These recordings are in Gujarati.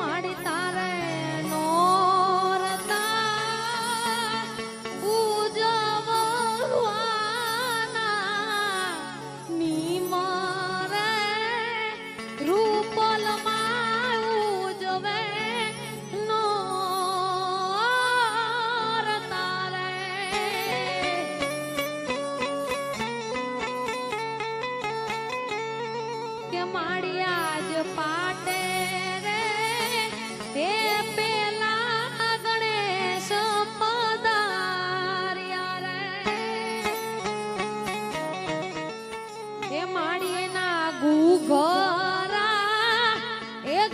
ಮಾಡಿದ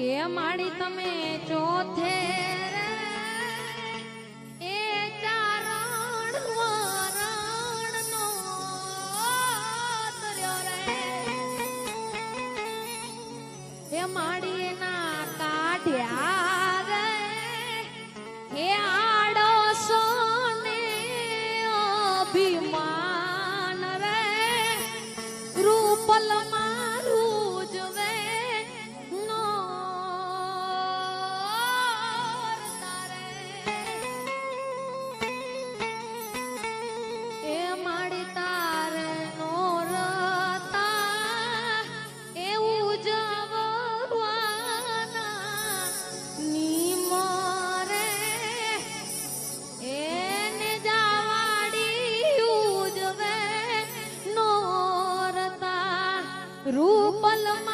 કે માણી તમે ચોથે માડી ના કાઢ્યા રે. હે આડો સોને અભિમાન રૂપલમાં रूपलम